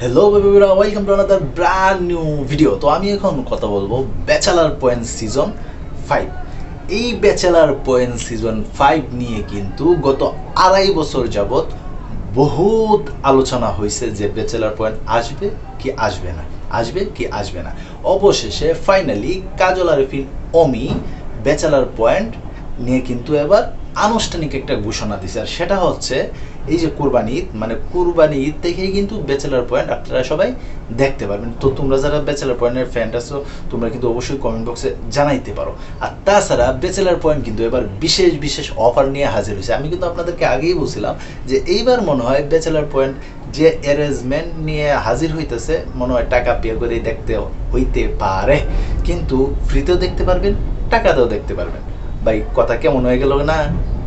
Hello বেবিরা welcome to another brand new video তো আমি এখন কথা বলব ব্যাচেলার পয়েন্ট সিজন ফাইভ এই ব্যাচেলার পয়েন্ট সিজন ফাইভ নিয়ে কিন্তু গত আড়াই বছর যাবৎ বহুত আলোচনা হয়েছে যে ব্যাচেলার পয়েন্ট আসবে কি আসবে না। আসবে কি আসবে না। অবশেষে finally Kajal Arifin Omi bachelor point নিয়ে কিন্তু এবার আনুষ্ঠানিক একটা ঘোষণা দিছে। আর সেটা হচ্ছে এই যে কুরবানি ঈদ মানে কুরবানি ঈদ থেকেই কিন্তু ব্যাচেলার পয়েন্ট আপনারা সবাই দেখতে পারবেন। তো তোমরা যারা ব্যাচেলার পয়েন্টের ফ্যান আছো, তোমরা কিন্তু অবশ্যই কমেন্ট বক্সে জানাইতে পারো। আর তাছাড়া ব্যাচেলার পয়েন্ট কিন্তু এবার বিশেষ বিশেষ অফার নিয়ে হাজির হয়েছে। আমি কিন্তু আপনাদেরকে আগেই বলছিলাম যে এইবার মনে হয় ব্যাচেলার পয়েন্ট যে অ্যারেঞ্জমেন্ট নিয়ে হাজির হইতেছে, মনে হয় টাকা পে করে দেখতে হইতে পারে। কিন্তু ফ্রিতেও দেখতে পারবেন, টাকাতেও দেখতে পারবেন। ভাই, কথা কেমন হয়ে গেল না?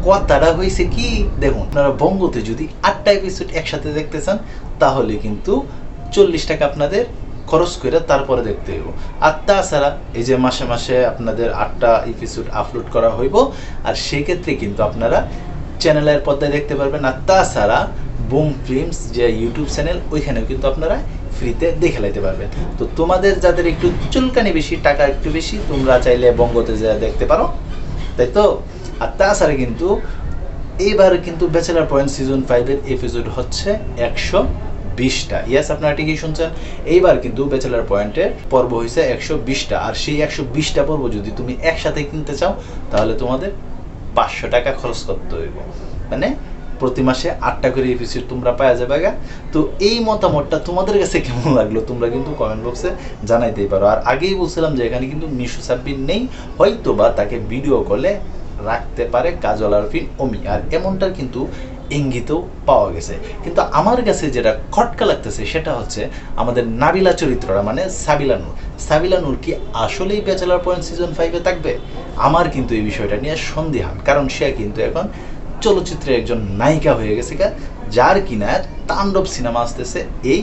কথাটা হয়েছে কি, দেখুন, আপনারা বঙ্গতে যদি আটটা এপিসোড একসাথে দেখতে চান, তাহলে কিন্তু চল্লিশ টাকা আপনাদের খরচ করে তারপরে দেখতে হইব। আর তাছাড়া এই যে মাসে মাসে আপনাদের আটটা এপিসোড আপলোড করা হইব, আর সেক্ষেত্রে কিন্তু আপনারা চ্যানেলের পর্দায় দেখতে পারবেন। আর তাছাড়া বুম ফিল্মস যে ইউটিউব চ্যানেল, ওইখানেও কিন্তু আপনারা ফ্রিতে দেখে লাইতে পারবেন। তো তোমাদের যাদের একটু চুলকানি বেশি, টাকা একটু বেশি, তোমরা চাইলে বঙ্গতে যা দেখতে পারো। তাই তো? আর তাছাড়া কিন্তু এইবার কিন্তু ব্যাচেলার পয়েন্ট সিজন ফাইভের এপিসোড হচ্ছে একশো বিশটা। ইয়াস আপনারা ঠিকই শুনছেন। এইবার কিন্তু ব্যাচেলার পয়েন্টের পর্ব হয়েছে একশো বিশটা। আর সেই একশো বিশটা পর্ব যদি তুমি একসাথে কিনতে চাও, তাহলে তোমাদের পাঁচশো টাকা খরচ করতে হইব। মানে প্রতি মাসে আটটা করে এপিসোড তোমরা পাওয়া যাবে গা। তো এই মতামতটা তোমাদের কাছে কেমন লাগল, তোমরা কিন্তু কমেন্ট বক্সে জানাইতেই পারো। আর আগেই বলছিলাম যে এখানে কিন্তু মিশু সাব্বির নেই হয়তো বা তাকে ভিডিও কলে রাখতে পারে কাজল আরফিন অমি। আর এমনটা কিন্তু ইঙ্গিতও পাওয়া গেছে। কিন্তু আমার কাছে যেটা খটকা লাগতেছে সেটা হচ্ছে আমাদের নাবিলা চরিত্রটা মানে সাবিলা নূর। সাবিলা নূর কি আসলেই ব্যাচেলার পয়েন্ট সিজন ফাইভে থাকবে? আমার কিন্তু এই বিষয়টা নিয়ে সন্দেহান। কারণ সে কিন্তু এখন চলচ্চিত্রের একজন নায়িকা হয়ে গেছে যার কিনা তাণ্ডব সিনেমা আসতেছে এই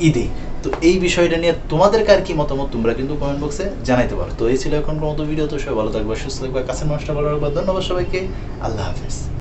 ঈদে তো এই বিষয়টা নিয়ে তোমাদের কার কি মতামত? তোমরা কিন্তু কমেন্ট বক্সে জানাইতে পারো। তো এই ছিল এখন মতো ভিডিও। তো সবাই ভালো থাকবে, সুস্থ থাকবে কাছে নষ্ট ভালো রাখবে। ধন্যবাদ সবাইকে। আল্লাহ হাফেজ।